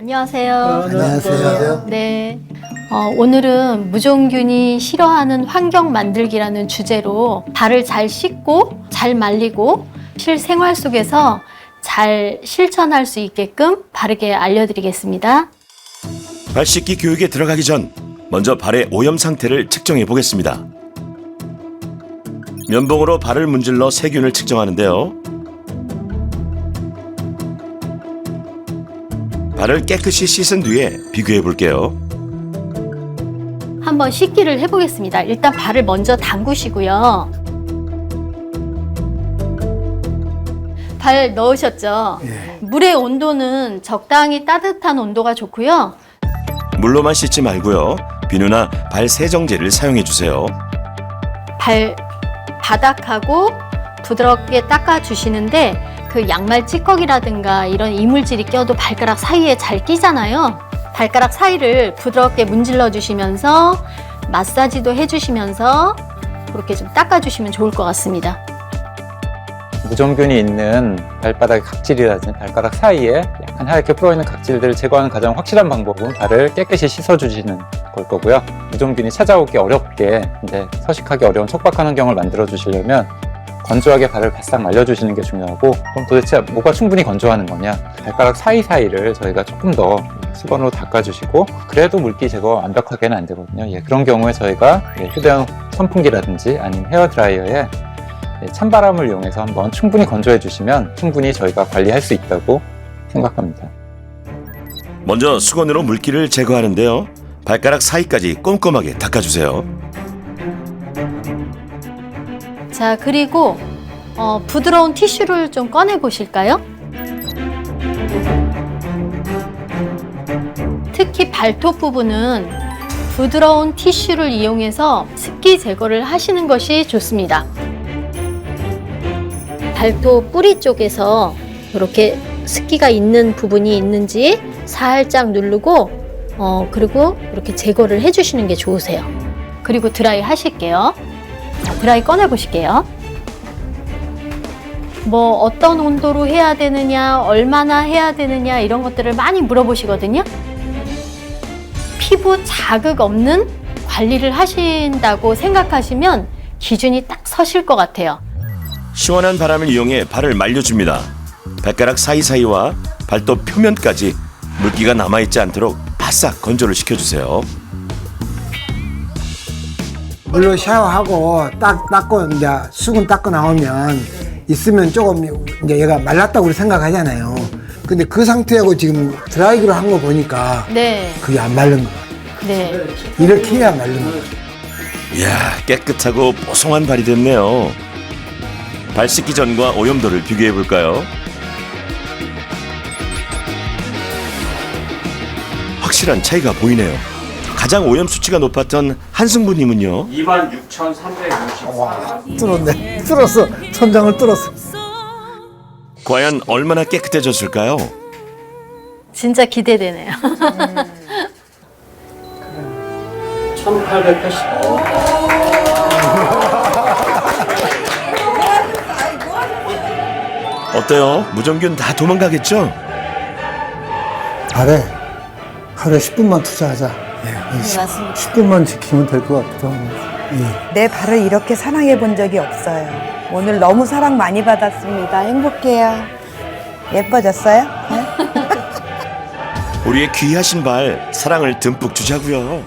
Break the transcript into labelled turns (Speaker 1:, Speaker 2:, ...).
Speaker 1: 안녕하세요.
Speaker 2: 안녕하세요.
Speaker 1: 네. 어, 오늘은 무종균이 싫어하는 환경 만들기라는 주제로 발을 잘 씻고 잘 말리고 실생활 속에서 잘 실천할 수 있게끔 바르게 알려드리겠습니다.
Speaker 3: 발 씻기 교육에 들어가기 전 먼저 발의 오염 상태를 측정해 보겠습니다. 면봉으로 발을 문질러 세균을 측정하는데요. 발을 깨끗이 씻은 뒤에 비교해 볼게요.
Speaker 1: 한번 씻기를 해보겠습니다. 일단 발을 먼저 담그시고요. 발 넣으셨죠? 물의 온도는 적당히 따뜻한 온도가 좋고요.
Speaker 3: 물로만 씻지 말고요. 비누나 발 세정제를 사용해 주세요.
Speaker 1: 발 바닥하고 부드럽게 닦아 주시는데 그 양말 찌꺼기라든가 이런 이물질이 껴도 발가락 사이에 잘 끼잖아요. 발가락 사이를 부드럽게 문질러 주시면서 마사지도 해 주시면서 그렇게 좀 닦아 주시면 좋을 것 같습니다.
Speaker 2: 무정균이 있는 발바닥의 각질이라든지 발가락 사이에 약간 하얗게 풀어있는 각질들을 제거하는 가장 확실한 방법은 발을 깨끗이 씻어주시는 걸 거고요. 무정균이 찾아오기 어렵게 이제 서식하기 어려운 촉박한 환경을 만들어 주시려면 건조하게 발을 바싹 말려주시는 게 중요하고 그럼 도대체 뭐가 충분히 건조하는 거냐 발가락 사이사이를 저희가 조금 더 수건으로 닦아주시고 그래도 물기 제거 완벽하게는 안 되거든요 예, 그런 경우에 저희가 예, 휴대용 선풍기라든지 아니면 헤어드라이어에 예, 찬바람을 이용해서 한번 충분히 건조해 주시면 충분히 저희가 관리할 수 있다고 생각합니다
Speaker 3: 먼저 수건으로 물기를 제거하는데요. 발가락 사이까지 꼼꼼하게 닦아주세요.
Speaker 1: 자, 그리고 어, 부드러운 티슈를 좀 꺼내 보실까요? 특히 발톱 부분은 부드러운 티슈를 이용해서 습기 제거를 하시는 것이 좋습니다. 발톱 뿌리 쪽에서 이렇게 습기가 있는 부분이 있는지 살짝 누르고 어, 그리고 이렇게 제거를 해주시는 게 좋으세요. 그리고 드라이 하실게요. 자, 드라이 꺼내 보실게요. 뭐 어떤 온도로 해야 되느냐, 얼마나 해야 되느냐 이런 것들을 많이 물어보시거든요. 피부 자극 없는 관리를 하신다고 생각하시면 기준이 딱 서실 것 같아요.
Speaker 3: 시원한 바람을 이용해 발을 말려줍니다. 발가락 사이사이와 발톱 표면까지 물기가 남아있지 않도록 바싹 건조를 시켜주세요.
Speaker 4: 물로 샤워하고 딱 닦고 이제 수건 닦고 나오면 있으면 조금 이제 얘가 말랐다고 우리 생각하잖아요. 근데 그 상태하고 지금 드라이기로 한 거 보니까
Speaker 1: 네,
Speaker 4: 그게 안 마른 거 같아요.
Speaker 1: 네.
Speaker 4: 이렇게 해야 마른 거 같아요.
Speaker 3: 이야 깨끗하고 뽀송한 발이 됐네요. 발 씻기 전과 오염도를 비교해 볼까요? 확실한 차이가 보이네요. 가장 오염 수치가 높았던 한승부님은요.
Speaker 5: 26,364.
Speaker 4: 뚫었네. 뚫었어. 천장을 뚫었어.
Speaker 3: 과연 얼마나 깨끗해졌을까요?
Speaker 1: 진짜 기대되네요.
Speaker 5: 1,880.
Speaker 3: 어때요? 무정균 다 도망가겠죠?
Speaker 4: 발에 하루에 10분만 투자하자. 예,
Speaker 1: 맞습니다.
Speaker 4: 10분만 지키면 될 것 같기도 하고. 예.
Speaker 6: 내 발을 이렇게 사랑해 본 적이 없어요. 오늘 너무 사랑 많이 받았습니다. 행복해요. 예뻐졌어요? 네?
Speaker 3: 우리의 귀하신 발 사랑을 듬뿍 주자고요.